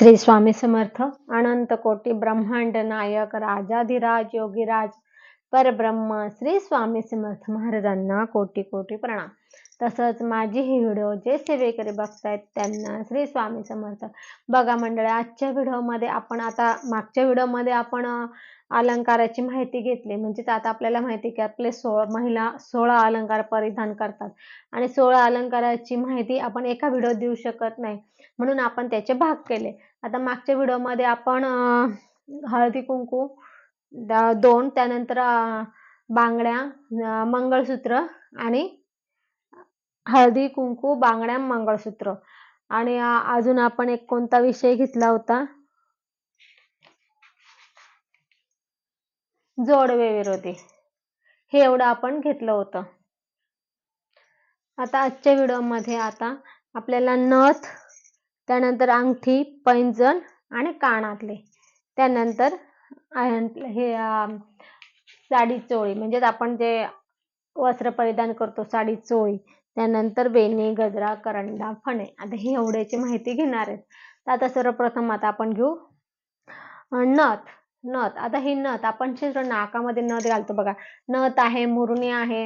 श्री स्वामी समर्थ अनंत कोटी ब्रह्मांड नायक राजाधिराज योगीराज परब्रह्म श्री स्वामी समर्थ महाराजांना कोटी कोटी प्रणाम. तसंच माझी ही व्हिडिओ जे सेवेकरी बघतायत त्यांना श्री स्वामी समर्थ. बघा मंडळी आजच्या व्हिडिओमध्ये आपण आता मागच्या व्हिडिओमध्ये आपण अलंकाराची माहिती घेतली. म्हणजेच आता आपल्याला माहिती आहे की आपले सोळा महिला सोळा अलंकार परिधान करतात. आणि सोळा अलंकाराची माहिती आपण एका व्हिडिओ देऊ शकत नाही. म्हणून आपण त्याचे भाग केले. आता मागच्या व्हिडिओमध्ये आपण हळदी कुंकू दोन त्यानंतर बांगड्या मंगळसूत्र आणि हळदी कुंकू बांगड्या मंगळसूत्र. आणि अजून आपण एक कोणता विषय घेतला होता? जोडवे विरोधी. हे एवढं आपण घेतलं होतं. आता आजच्या व्हिडिओमध्ये आता आपल्याला नथ त्यानंतर अंगठी पैंजण आणि कानातले. त्यानंतर हे साडी चोळी. म्हणजेच आपण जे वस्त्र परिधान करतो साडी चोळी. त्यानंतर वेणी गजरा करंडा फणे. आता हे एवढ्याची माहिती घेणार आहेत. तर आता सर्वप्रथम आता आपण घेऊ. नथ. नथ. आता ही नथ. आपण जे नाकामध्ये नथ घालतो बघा. नथ आहे मुरणी आहे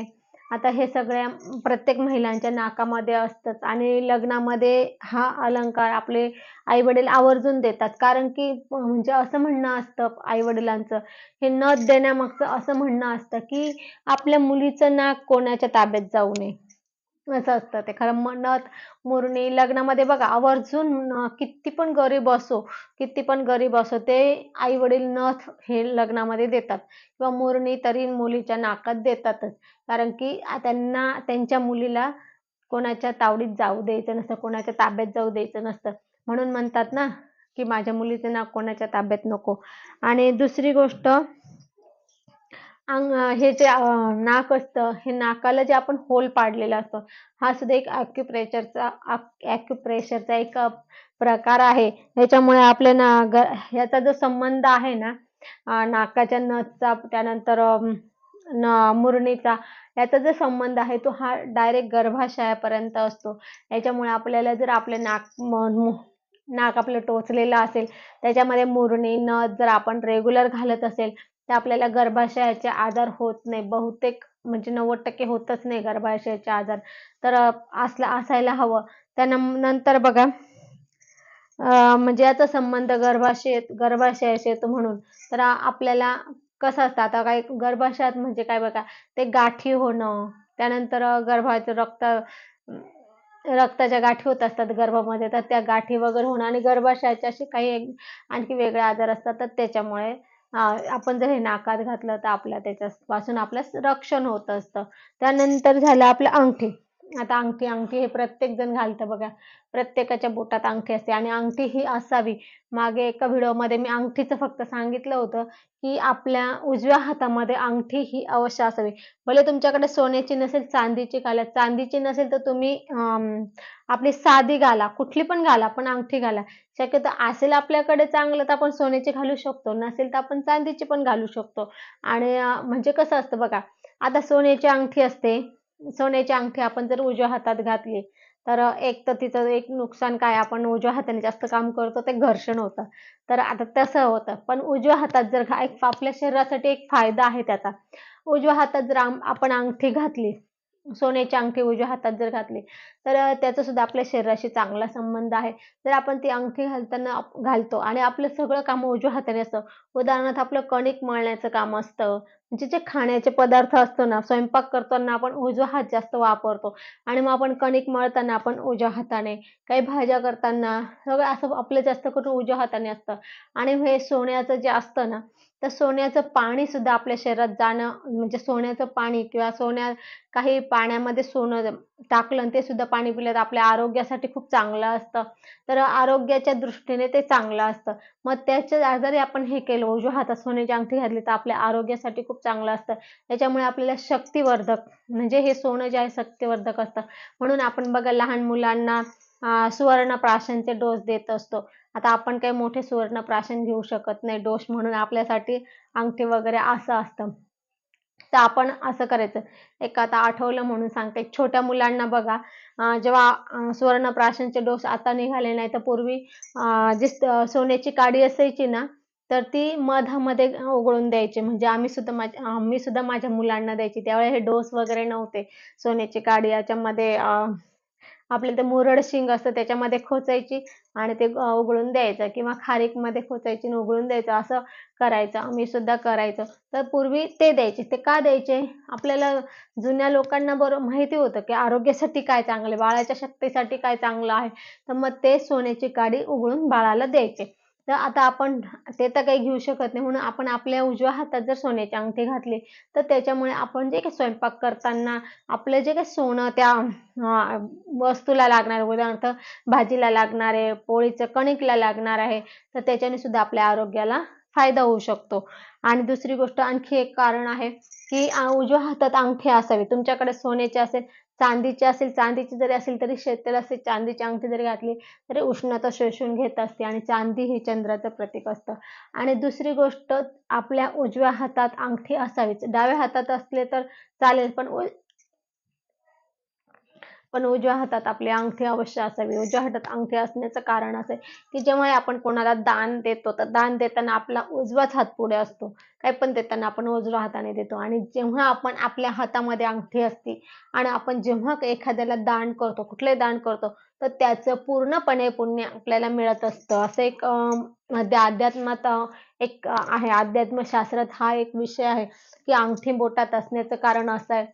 आता हे सगळ्या प्रत्येक महिलांच्या नाकामध्ये असतंच आणि लग्नामध्ये हा अलंकार आपले आई वडील आवर्जून देतात. कारण की म्हणजे असं म्हणणं असतं आई वडिलांचं हे नथ देण्यामागचं असं म्हणणं असतं की आपल्या मुलीचं नाक कोणाच्या ताब्यात जाऊ नये. असं असतं ते. खरं म्हणत नथ मुरणी लग्नामध्ये बघा आवर्जून किती पण गरीब असो किती पण गरीब असो ते आई वडील नथ हे लग्नामध्ये देतात. किंवा मुरणी तरी मुलीच्या नाकात देतातच. कारण की त्यांना त्यांच्या मुलीला कोणाच्या तावडीत जाऊ द्यायचं नसतं कोणाच्या ताब्यात जाऊ द्यायचं नसतं. म्हणून म्हणतात ना की माझ्या मुलीचं नाक कोणाच्या ताब्यात नको. आणि दुसरी गोष्ट अंग हे जे नाक असतं हे नाकाला जे आपण होल पाडलेला असतो हा सुद्धा एक अॅक्युप्रेशरचा अॅक्युप्रेशरचा एक प्रकार आहे. याच्यामुळे आपल्या ना ह्याचा याचा जो संबंध आहे ना नाकाच्या नथचा त्यानंतर न मुरणीचा याचा जो संबंध आहे तो हा डायरेक्ट गर्भाशयापर्यंत असतो. याच्यामुळे आपल्याला जर आपले नाक नाक आपलं टोचलेलं असेल त्याच्यामध्ये मुरणी नथ जर आपण रेग्युलर घालत असेल तर आपल्याला गर्भाशयाचे आजार होत नाही. बहुतेक म्हणजे नव्वद टक्के होतच नाही गर्भाशयाचे आजार. तर असला असायला हवं. त्यानंतर बघा म्हणजे याचा संबंध गर्भाशयात गर्भाशयाशी येतो म्हणून. तर आपल्याला कसं असतं? आता काय गर्भाशयात म्हणजे काय बघा ते गाठी होणं त्यानंतर गर्भाचं रक्त रक्ताच्या गाठी होत असतात गर्भामध्ये तर त्या गाठी वगैरे होणं आणि गर्भाशयाचे असे काही आणखी वेगळे आजार असतात तर त्याच्यामुळे आपण जर हे नाकात घातलं तर आपल्या त्याच्यापासून आपलं रक्षण होत असतं. त्यानंतर झालं आपलं अंगठी. आता अंगठी अंगठी हे प्रत्येक जण घालतं बघा. प्रत्येकाच्या बोटात अंगठी असते आणि अंगठी ही असावी. मागे एका व्हिडिओमध्ये मी अंगठीचं फक्त सांगितलं होतं की आपल्या उजव्या हातामध्ये अंगठी ही अवश्य असावी. भले तुमच्याकडे सोन्याची नसेल चांदीची घाला. चांदीची नसेल तर तुम्ही अं, आपली साधी घाला. कुठली पण घाला पण अंगठी घाला. शक्यतो असेल आपल्याकडे चांगलं तर आपण सोन्याची घालू शकतो. नसेल तर आपण चांदीची पण घालू शकतो. आणि म्हणजे कसं असतं बघा. आता सोन्याची अंगठी असते. सोन्याची अंगठी आपण जर उजव्या हातात घातली तर एक तर तिचं एक नुकसान काय आपण उजव्या हाताने जास्त काम करतो ते घर्षण होतं. तर आता तसं होतं पण उजव्या हातात जर घा- एक आपल्या शरीरासाठी एक फायदा आहे त्याचा. उजव्या हातात जर आपण अंगठी घातली सोन्याची अंगठी उजव्या हातात जर घातली तर त्याचा सुद्धा आपल्या शरीराशी चांगला संबंध आहे. जर आपण ती अंगठी घालताना घालतो आणि आपलं सगळं काम उजव्या हाताने असतं. उदाहरणार्थ आपलं कणिक मळण्याचं काम असतं. म्हणजे जे खाण्याचे पदार्थ असतो ना स्वयंपाक करताना आपण उजवा हात जास्त वापरतो. आणि मग आपण कणिक मळताना आपण उजव्या हाताने. काही भाज्या करताना सगळं असं आपलं जास्त करून उजव्या हाताने असतं. आणि हे सोन्याचं जे असतं ना तर सोन्याचं पाणी सुद्धा आपल्या शरीरात जाणं म्हणजे सोन्याचं पाणी किंवा सोन्या काही पाण्यामध्ये सोनं टाकलं आणि ते सुद्धा पाणी पिलं तर आपल्या आरोग्यासाठी खूप चांगलं असतं. तर आरोग्याच्या दृष्टीने ते चांगलं असतं. मग त्याच्या जरी आपण हे केलं उजव्या हातात सोन्याची अंगठी घातली तर आपल्या आरोग्यासाठी खूप चांगलं असतं. त्याच्यामुळे आपल्याला शक्तिवर्धक म्हणजे हे सोनं जे आहे शक्तिवर्धक असतं. म्हणून आपण बघा लहान मुलांना सुवर्ण प्राशनचे डोस देत असतो. आता आपण काही मोठे सुवर्ण प्राशन घेऊ शकत नाही डोस म्हणून आपल्यासाठी अंगठी वगैरे असं असतं. तर आपण असं करायचं. एक आता आठवलं म्हणून सांगते. छोट्या मुलांना बघा जेव्हा सुवर्णप्राशांचे सुवर्णप्राशनचे डोस आता निघाले नाही तर पूर्वी जी सोन्याची काडी असायची ना तर ती मधामध्ये उघडून द्यायची. म्हणजे आम्ही सुद्धा माझ्या आम्ही सुद्धा माझ्या मुलांना द्यायची. त्यावेळेस हे डोस वगैरे नव्हते सोन्याची काडी. याच्यामध्ये आपल्याला ते मुरड शिंग असतं त्याच्यामध्ये खोचायची आणि ते उघडून द्यायचं किंवा खारीकमध्ये खोचायची आणि उघडून द्यायचं असं करायचं आम्ही सुद्धा करायचो. तर पूर्वी ते द्यायचे. ते का द्यायचे? आपल्याला जुन्या लोकांना बरोबर माहिती होतं की आरोग्यासाठी काय चांगलं आहे बाळाच्या शक्तीसाठी काय चांगलं आहे. तर मग ते सोन्याची काडी उघडून बाळाला द्यायचे. तर आता आपण ते तर काही घेऊ शकत नाही. म्हणून आपण आपल्या उजव्या हातात जर सोन्याची अंगठी घातली तर त्याच्यामुळे आपण जे काही स्वयंपाक करताना आपलं जे काही सोनं त्या वस्तूला लागणार उदाहरणार्थ भाजीला लागणार आहे पोळीचं कणिकला लागणार आहे तर त्याच्याने सुद्धा आपल्या आरोग्याला फायदा होऊ शकतो. आणि दुसरी गोष्ट आणखी एक कारण आहे की उजव्या हातात अंगठी असावी. तुमच्याकडे सोन्याची असेल चांदीची असेल चांदीची जरी असेल तरी शेतकरी असेल चांदीची अंगठी जरी घातली तरी उष्णता शोषून घेत असते आणि चांदी ही चंद्राचं प्रतीक असतं. आणि दुसरी गोष्ट आपल्या उजव्या हातात अंगठी असावीच. डाव्या हातात असले तर चालेल पण पण उजव्या हातात आपली अंगठी अवश्य असावी. उजव्या हातात अंगठी असण्याचं कारण असं आहे की जेव्हा आपण कोणाला दान देतो तर दान देताना आपला उजवाच हात पुढे असतो. काही पण देताना आपण उजव्या हाताने देतो. आणि जेव्हा आपण आपल्या हातामध्ये अंगठी असते आणि आपण जेव्हा एखाद्याला दान करतो कुठले दान करतो तर त्याचं पूर्णपणे पुण्य आपल्याला मिळत असतं. असं एक मध्ये अध्यात्मात एक आहे. अध्यात्मशास्त्रात हा एक विषय आहे की अंगठी बोटात असण्याचं कारण असं आहे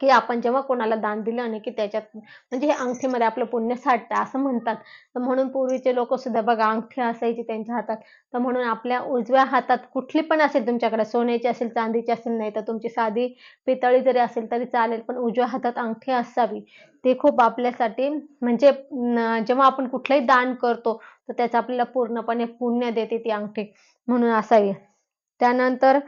की आपण जेव्हा कोणाला दान दिलं आणि की त्याच्यात म्हणजे हे अंगठीमध्ये आपलं पुण्य साठतं असं म्हणतात. तर म्हणून पूर्वीचे लोक सुद्धा बघा अंगठी असायची त्यांच्या हातात. तर म्हणून आपल्या उजव्या हातात कुठली पण असेल तुमच्याकडे सोन्याची असेल चांदीची असेल नाही तर तुमची साधी पितळी जरी असेल तरी चालेल पण उजव्या हातात अंगठी असावी. ते खूप आपल्यासाठी म्हणजे जेव्हा आपण कुठलंही दान करतो तर त्याचं आपल्याला पूर्णपणे पुण्य देते ती अंगठी म्हणून असावी. त्यानंतर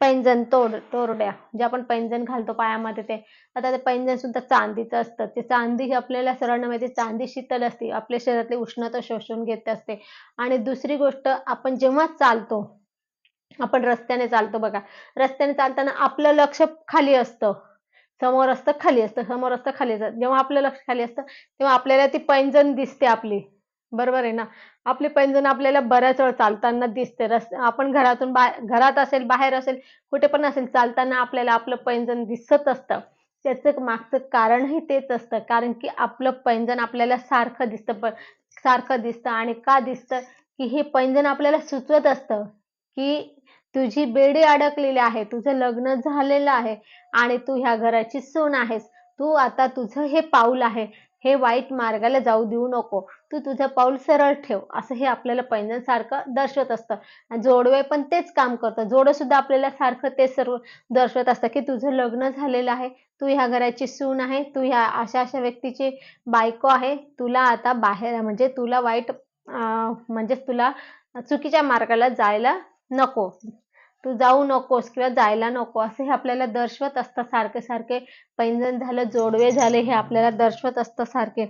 पैंजण तोड तोरड्या जे आपण पैंजण घालतो पायामध्ये ते. आता ते पैंजण सुद्धा चांदीचं असतं. ते चांदी ही आपल्याला सर्वांना माहिती चांदी शीतल असते. आपल्या शरीरातली उष्णता शोषून घेत असते. आणि दुसरी गोष्ट आपण जेव्हा चालतो आपण रस्त्याने चालतो बघा. रस्त्याने चालताना आपलं लक्ष खाली असतं. समोर असतं खाली असतं. समोर असतं खाली असतं. जेव्हा आपलं लक्ष खाली असतं तेव्हा आपल्याला ती पैंजण दिसते आपली. बरोबर आहे ना. आपले पैंजण आपल्याला बऱ्याच वेळ चालताना दिसते. रस्त आपण घरातून बाहेर घरात असेल बाहेर असेल कुठे पण असेल चालताना आपल्याला आपलं पैंजण दिसत असतं. त्याचं मागचं कारणही तेच असतं. कारण की आपलं पैंजण आपल्याला सारखं दिसतं पण सारखं दिसतं आणि का दिसतं? की हे पैंजण आपल्याला सुचवत असतं की तुझी बेडी अडकलेली आहे तुझं लग्न झालेलं आहे आणि तू ह्या घराची सून आहेस. तू आता तुझं हे पाऊल आहे. हे वाईट मार्गाला जाऊ देऊ नको. तू तुझं पाऊल सरळ ठेव. असं हे आपल्याला पैंजण सारखं दर्शवत असतं. जोडवे पण तेच काम करतं. जोडं सुद्धा आपल्याला सारखं ते सर्व दर्शवत असतं की तुझं लग्न झालेलं आहे. तू ह्या घराची सून आहे. तू ह्या अशा अशा व्यक्तीची बायको आहे. तुला आता बाहेर म्हणजे तुला वाईट म्हणजे तुला चुकीच्या मार्गाला जायला नको. तू जाऊ नकोस किंवा जायला नको असं हे आपल्याला दर्शवत असतं सारखे सारखे. पैंजण झालं जोडवे झाले हे आपल्याला दर्शवत असतं सारखे.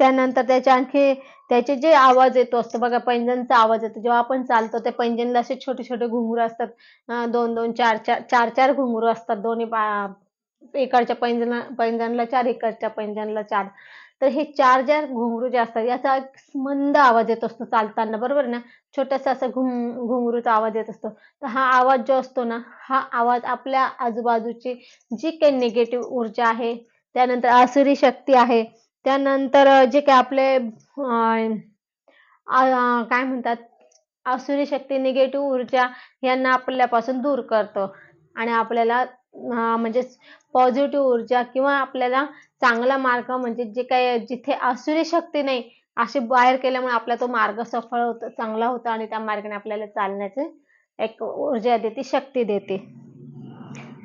त्यानंतर त्याचे आणखी त्याचे जे आवाज येतो असतो बघा पैंजणचा आवाज येतो. जेव्हा आपण चालतो त्या पैंजणला असे छोटे छोटे घुंगरू असतात. दोन दोन चार चार चार चार घुंगरू असतात. दोन्ही एकडच्या पैंजणा पैंजणला चार इकडच्या पैंजणला चार. तर हे चार चार घुंगरू जे असतात याचा एक मंद आवाज येत असतो चालताना बरोबर ना? छोटासा असा घुंग घुंगरूचा आवाज येत असतो. तर हा आवाज जो असतो ना हा आवाज आपल्या आजूबाजूची जी काही निगेटिव्ह ऊर्जा आहे त्यानंतर आसुरी शक्ती आहे त्यानंतर जे काही आपले काय म्हणतात? आसुरी शक्ती निगेटिव्ह ऊर्जा यांना आपल्यापासून दूर करतो. आणि आपल्याला म्हणजे पॉझिटिव्ह ऊर्जा किंवा आपल्याला चांगला मार्ग म्हणजे जे काही जिथे आसुरी शक्ती नाही अशी बाहेर केल्यामुळे आपला तो मार्ग सफळ होतो चांगला होतो आणि त्या मार्गाने आपल्याला चालण्याचे एक ऊर्जा देते शक्ती देते.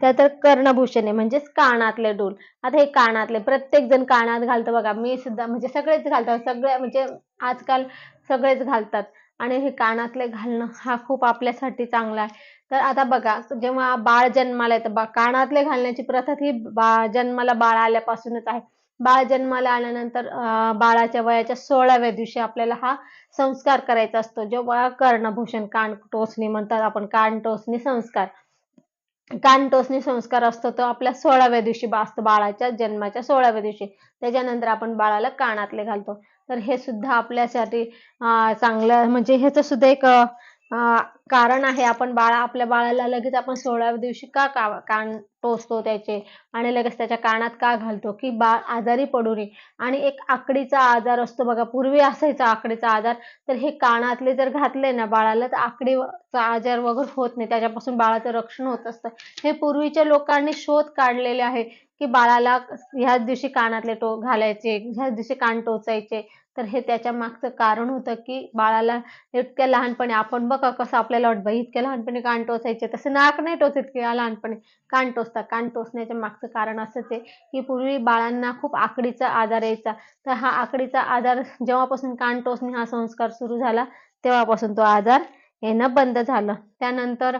त्यातर कर्णभूषण आहे म्हणजेच कानातले डोल आता हे कानातले प्रत्येक जण कानात घालतो बघा. मी सुद्धा म्हणजे सगळेच घालतात. सगळे म्हणजे आजकाल सगळेच घालतात. आणि हे कानातले घालणं हा खूप आपल्यासाठी चांगला आहे. तर आता बघा जेव्हा बाळ जन्माला येतं बा कानातले घालण्याची प्रथा ही बा जन्माला बाळ आल्यापासूनच आहे. बाळ जन्माला आल्यानंतर बाळाच्या वयाच्या सोळाव्या दिवशी आपल्याला हा संस्कार करायचा असतो जेव्हा कर्णभूषण कान टोचणी म्हणतात आपण कान टोचणी संस्कार. कान टोचणी संस्कार असतो तो आपल्या सोळाव्या दिवशी असतो बाळाच्या जन्माच्या सोळाव्या दिवशी. त्याच्यानंतर आपण बाळाला कानातले घालतो. तर हे सुद्धा आपल्यासाठी अं, चांगलं म्हणजे ह्याचं सुद्धा एक कारण आहे आपण बाळा आपल्या बाळाला लगेच आपण सोळाव्या दिवशी का का- कान टोचतो त्याचे? आणि लगेच त्याच्या कानात का घालतो? की बाळ आजारी पडू नये. आणि एक आकडीचा आजार असतो बघा पूर्वी असायचा आकडीचा आजार. तर हे कानातले जर घातले ना बाळाला तर आकडीचा आजार वगैरे होत नाही. त्याच्यापासून बाळाचं रक्षण होत असतं. हे पूर्वीच्या लोकांनी शोध काढलेले आहे की बाळाला ह्याच दिवशी कानातले टो घालायचे ह्याच दिवशी कान टोचायचे. तर हे त्याच्या मागचं कारण होतं की बाळाला इतक्या लहानपणी आपण बघा कसं आपल्याला वाटतं बाई इतक्या लहानपणी कान टोचायचे. तसं नाक नाही टोचत इतक्या लहानपणी कान टोचता. कान टोचण्याच्या मागचं कारण असंच आहे की पूर्वी बाळांना खूप आकडीचा आजार यायचा. तर हा आकडीचा आजार जेव्हापासून कान टोचणे हा संस्कार सुरू झाला तेव्हापासून तो आजार येणं बंद झालं. त्यानंतर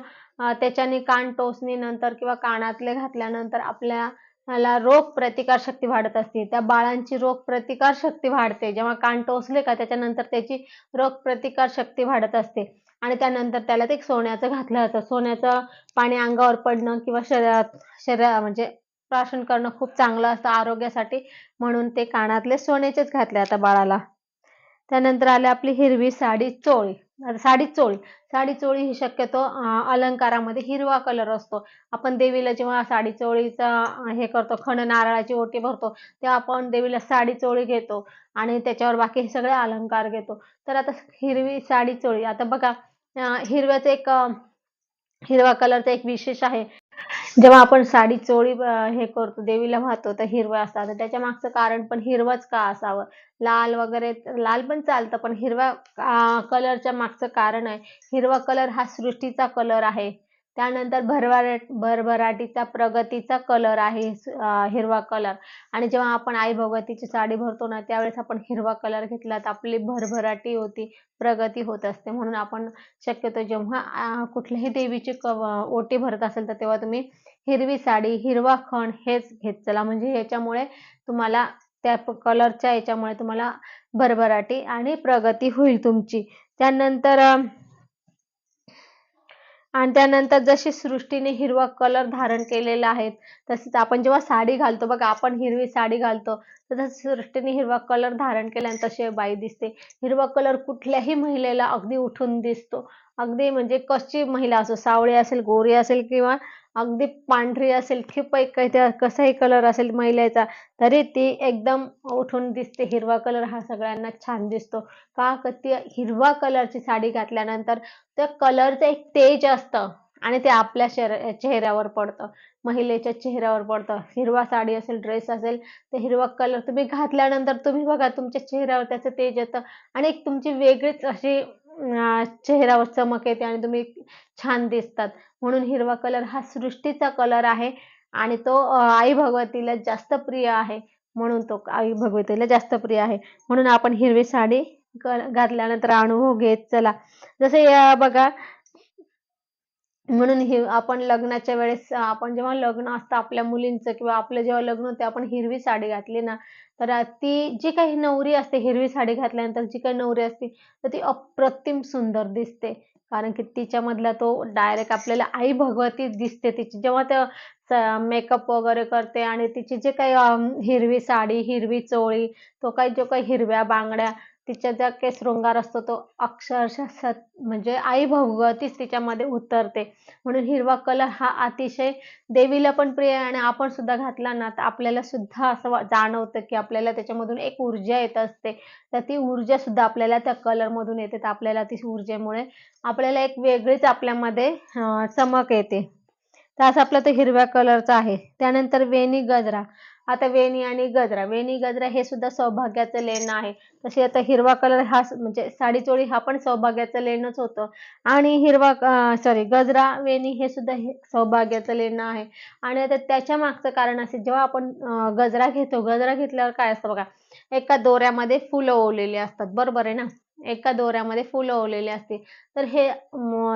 त्याच्याने कान टोचणीनंतर किंवा कानातले घातल्यानंतर आपल्या मला रोग प्रतिकार शक्ती वाढत असते. त्या बाळांची रोग प्रतिकार शक्ती वाढते. जेव्हा कान टोचले का त्याच्यानंतर त्याची रोग प्रतिकार शक्ती वाढत असते. आणि त्यानंतर त्याला ते सोन्याचं घातलं जातं. सोन्याचं पाणी अंगावर पडणं किंवा शरीरात शरीरा म्हणजे प्राशन करणं खूप चांगलं असतं आरोग्यासाठी. म्हणून ते कानातले सोन्याचेच घातले आता बाळाला. त्यानंतर आले आपली हिरवी साडी चोळी. आता साडी चोळी. साडी चोळी ही शक्यतो अलंकारामध्ये हिरवा कलर असतो. आपण देवीला जेव्हा साडी चोळीचा हे करतो खण नारळाची ओटी भरतो तेव्हा आपण देवीला साडी चोळी घेतो आणि त्याच्यावर बाकी हे सगळे अलंकार घेतो. तर आता हिरवी साडी चोळी. आता बघा हिरव्याचं एक हिरवा कलरचा एक विशेष आहे. जेव्हा आपण साडी चोळी हे करतो देवीला वाहतो तर हिरवं असतात तर त्याच्या मागचं कारण पण हिरवंच का असावं? लाल वगैरे लाल पण चालतं पण हिरव्या कलरच्या मागचं कारण आहे. हिरवा कलर हा सृष्टीचा कलर आहे. त्यानंतर भरभराट भरभराटीचा प्रगतीचा कलर आहे हिरवा कलर आणि जेव्हा आपण आई भगवतीची साडी भरतो ना त्यावेळेस आपण हिरवा कलर घेतला तर आपली भरभराटी होती प्रगती होत असते. म्हणून आपण शक्यतो जेव्हा कुठल्याही देवीची क- ओटी भरत असेल तर तेव्हा तुम्ही हिरवी साडी हिरवा खण हेच घेत चला. म्हणजे ह्याच्यामुळे तुम्हाला त्या कलरच्या याच्यामुळे तुम्हाला भरभराटी आणि प्रगती होईल तुमची. त्यानंतर आणि त्यानंतर जशी सृष्टीने हिरवा कलर धारण केलेला आहे तसेच आपण जेव्हा साडी घालतो बघा आपण हिरवी साडी घालतो तर सृष्टीने हिरवा कलर धारण केल्याने तशी बाई दिसते. हिरवा कलर कुठल्याही महिलेला अगदी उठून दिसतो. अगदी म्हणजे कशी महिला असो सावळी असेल गोरी असेल किंवा अगदी पांढरी असेल ठिपक काही त्या कसाही कलर असेल महिलेचा तरी ती एकदम उठून दिसते. हिरवा कलर हा सगळ्यांना छान दिसतो. का ती हिरवा कलरची साडी घातल्यानंतर त्या कलरचं एक तेज असतं आणि ते आपल्या शर चेहऱ्यावर पडतं. महिलेच्या चेहऱ्यावर पडतं. हिरवा साडी असेल ड्रेस असेल तर हिरवा कलर तुम्ही घातल्यानंतर तुम्ही बघा तुमच्या चेहऱ्यावर त्याचं तेज येतं आणि एक तुमची वेगळीच अशी चेहऱ्यावर चमक येते आणि तुम्ही छान दिसतात. म्हणून हिरवा कलर हा सृष्टीचा कलर आहे आणि तो आई भगवतीला जास्त प्रिय आहे. म्हणून तो आई भगवतीला जास्त प्रिय आहे. म्हणून आपण हिरवी साडी घातल्यानंतर अनुभव हो, घेत चला. जसे बघा म्हणून हे आपण लग्नाच्या वेळेस आपण जेव्हा लग्न असतं आपल्या मुलींचं किंवा आपलं जेव्हा लग्न होते आपण हिरवी साडी घातली ना तर ती जी काही नवरी असते हिरवी साडी घातल्यानंतर जी काही नवरी असते तर ती अप्रतिम सुंदर दिसते. कारण की तिच्यामधला तो डायरेक्ट आपल्याला आई भगवती दिसते. तिची जेव्हा त्या मेकअप वगैरे करते आणि तिची जे काही हिरवी साडी हिरवी चोळी तो काही जो काही हिरव्या बांगड्या तिच्या ज्या काही शृंगार असतो तो अक्षरशः सत म्हणजे आई भगवतीच तिच्यामध्ये उतरते. म्हणून हिरवा कलर हा अतिशय देवीला पण प्रिय आहे आणि आपण सुद्धा घातला ना तर आपल्याला सुद्धा असं वा- जाणवतं की आपल्याला त्याच्यामधून एक ऊर्जा येत असते. तर ती ऊर्जा सुद्धा आपल्याला त्या कलरमधून येते तर आपल्याला ती ऊर्जेमुळे आपल्याला एक वेगळीच आपल्यामध्ये चमक येते. तर असं आपलं तर हिरव्या कलरचा आहे. त्यानंतर वेणी गजरा. आता वेणी आणि गजरा. वेणी गजरा हे सुद्धा सौभाग्याचं लेणं आहे. तसे आता हिरवा कलर हा म्हणजे साडी चोळी हा पण सौभाग्याचं लेणंच होतं. आणि हिरवा सॉरी गजरा वेणी हे सुद्धा हे सौभाग्याचं लेणं आहे. आणि आता त्याच्या मागचं कारण असे जेव्हा आपण गजरा घेतो गजरा घेतल्यावर काय असतं बघा एका दोऱ्यामध्ये फुलं ओवलेली असतात. बरोबर आहे ना? एका दोऱ्यामध्ये फुलं ओवलेली असते तर हे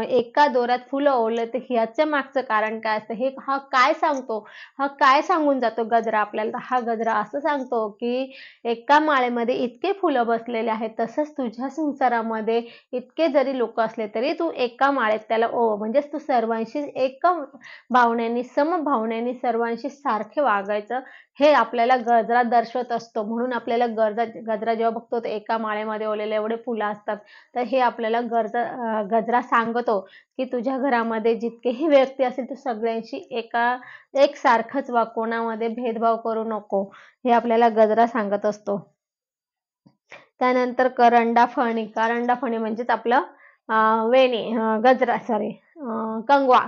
एका दोऱ्यात फुलं ओवलं तर ह्याच्या मागचं कारण काय असतं? हे हा काय सांगतो? हा काय सांगून जातो गजरा आपल्याला? तर हा गजरा असं सांगतो की एका माळेमध्ये इतके फुलं बसलेले आहेत तसंच तुझ्या संसारामध्ये इतके जरी लोक असले तरी तू एका माळेत त्याला ओ म्हणजेच तू सर्वांशी एका भावनेने समभावनेने सर्वांशी सारखे वागायचं. हे आपल्याला गजरा दर्शवत असतो. म्हणून आपल्याला गजरा गजरा जेव्हा बघतो एका माळेमध्ये ओलेले एवढे फुलं असतात. तर हे आपल्याला गरजा गजरा सांगतो की तुझ्या घरामध्ये जितकेही व्यक्ती असतील तू सगळ्यांशी एका एक वा कोणामध्ये भेदभाव करू नको. हे आपल्याला गजरा सांगत असतो. त्यानंतर करंडा फणी करंडा फणी म्हणजेच आपलं अं, वेणी गजरा सॉरी कंगवा.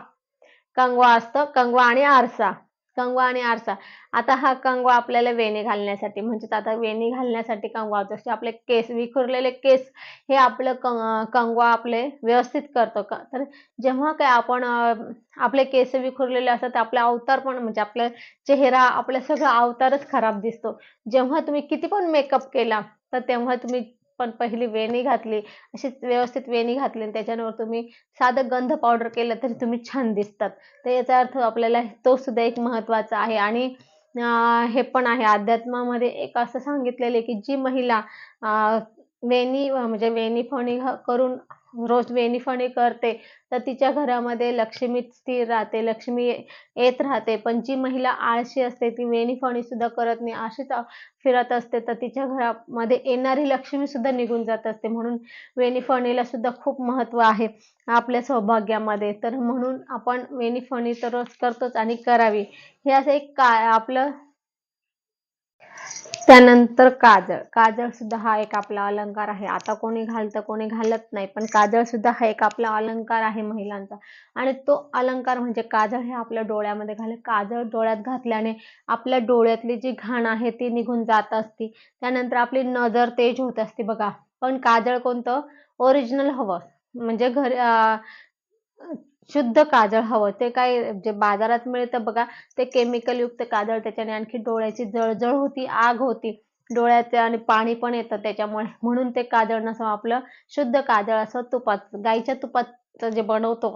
कंगवा असतं कंगवा आणि आरसा. कंगवा आणि आरसा. आता हा कंगवा आपल्याला वेणी घालण्यासाठी म्हणजेच आता वेणी घालण्यासाठी कंगवा जसे आपले केस विखुरलेले केस हे आपलं कंगवा आपले व्यवस्थित करतो का? तर जेव्हा काय आपण आपले केस विखुरलेले असतात तर आपला अवतार पण म्हणजे आपला चेहरा आपला सगळा अवतारच खराब दिसतो. जेव्हा तुम्ही किती पण मेकअप केला तर तेव्हा तुम्ही पण पहिली वेणी घातली अशी व्यवस्थित वेणी घातली आणि त्याच्यावर तुम्ही साधं गंध पावडर केलं तरी तुम्ही छान दिसतात. तर याचा अर्थ आपल्याला तो सुद्धा एक महत्त्वाचा आहे. आणि हे पण आहे अध्यात्मामध्ये एक असं सांगितलेलं आहे की जी महिला वेणी म्हणजे वेणी फणी करून रोज वेणी करते तर तिच्या घरामध्ये लक्ष्मी स्थिर राहते लक्ष्मी येत राहते. पण जी महिला आळशी असते ती वेणीफणीसुद्धा सुद्धा करत नाही. अशीच फिरत असते तर तिच्या घरामध्ये येणारी लक्ष्मी सुद्धा निघून जात असते. म्हणून वेणीफणीला सुद्धा खूप महत्त्व आहे आपल्या सौभाग्यामध्ये. तर म्हणून आपण वेणीफणी तर रोज करतोच आणि करावी. हे असं एक का आपलं त्यानंतर काजळ. काजळ सुद्धा हा एक आपला अलंकार आहे. आता कोणी घालतं कोणी घालत नाही पण काजळ सुद्धा हा एक आपला अलंकार आहे महिलांचा. आणि तो अलंकार म्हणजे काजळ हे आपल्या डोळ्यामध्ये घाल काजळ डोळ्यात घातल्याने आपल्या डोळ्यातली जी घाण आहे ती निघून जात असते. त्यानंतर आपली नजर तेज होत असते बघा. पण काजळ कोणतं? ओरिजिनल हवं. म्हणजे घर शुद्ध काजळ हवं. ते काय जे बाजारात मिळतं बघा ते केमिकल युक्त काजळ त्याच्याने आणखी डोळ्याची जळजळ होती आग होती. डोळ्याचे आणि पाणी पण येतं त्याच्यामुळे. म्हणून ते काजळ नसं आपलं शुद्ध काजळ असं तुपात गाईच्या तुपात जे बनवतो.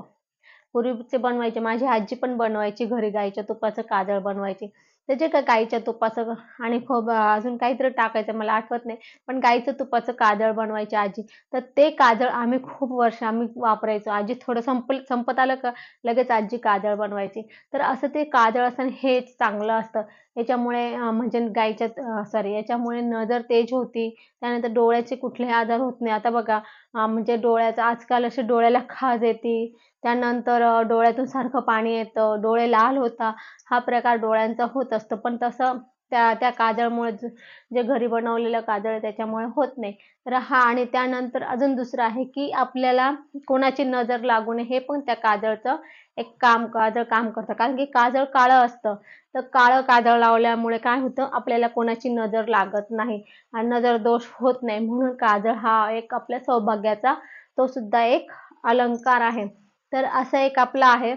पूर्वीचे बनवायचे माझी आजी पण बनवायची घरी गाईच्या तुपाचं काजळ बनवायची. त्याचे का गाईच्या तुपाचं आणि खोब अजून काहीतरी टाकायचं मला आठवत नाही. पण गाईचं तुपाचं काजळ बनवायची आजी. तर ते काजळ आम्ही खूप वर्ष आम्ही वापरायचो. आजी थोडं संपल संपत आलं का लगेच आजी काजळ बनवायची. तर असं ते काजळ असताना हे चांगलं असतं. याच्यामुळे म्हणजे गाईच्या सॉरी याच्यामुळे नजर तेज होती. त्यानंतर डोळ्याचे कुठलेही आजार होत नाही. आता बघा म्हणजे डोळ्याचं आजकाल असे डोळ्याला खाज येते. त्यानंतर डोळ्यातून सारखं पाणी येतं डोळे लाल होता हा प्रकार डोळ्यांचा होत असतो पण तसं त्या त्या काजळमुळे ज- जे घरी बनवलेलं काजळ त्याच्यामुळे होत नाही. तर हा आणि त्यानंतर अजून दुसरं आहे की आपल्याला कोणाची नजर लागू नये हे पण त्या काजळचं एक काम काजळ काम करतं. कारण की काजळ काळं असतं. तर काळं काजळ लावल्यामुळे काय होतं आपल्याला कोणाची नजर लागत नाही आणि नजर दोष होत नाही. म्हणून काजळ हा एक आपल्या सौभाग्याचा तो सुद्धा एक अलंकार आहे. तर असं एक आपलं आहे.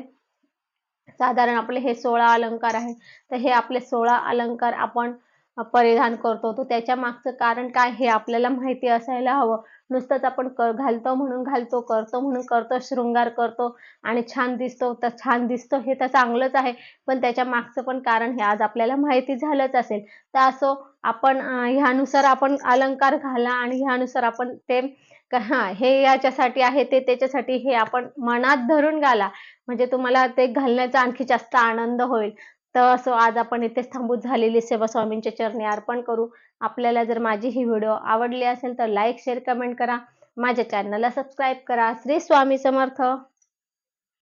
साधारण आपले हे सोळा अलंकार आहे तर हे आपले सोळा अलंकार आपण परिधान करतो. तर त्याच्या मागचं कारण काय हे आपल्याला माहिती असायला हवं. नुसतंच आपण क घालतो म्हणून घालतो करतो म्हणून करतो शृंगार करतो आणि छान दिसतो तर छान दिसतो हे तर चांगलंच आहे. पण त्याच्या मागचं पण कारण हे आज आपल्याला माहिती झालंच असेल. तर असो आपण ह्यानुसार आपण अलंकार घाला आणि ह्यानुसार आपण ते हा हे याच्यासाठी आहे ते त्याच्यासाठी हे आपण मनात धरून घाला. म्हणजे तुम्हाला ते घालण्याचा आणखी जास्त आनंद होईल. तर असं आज आपण इथेच थांबू झालेली सेवा स्वामींच्या चरणी अर्पण करू. आपल्याला जर माझी ही व्हिडिओ आवडली असेल तर लाईक शेअर कमेंट करा. माझ्या चॅनलला सबस्क्राईब करा. श्री स्वामी समर्थ.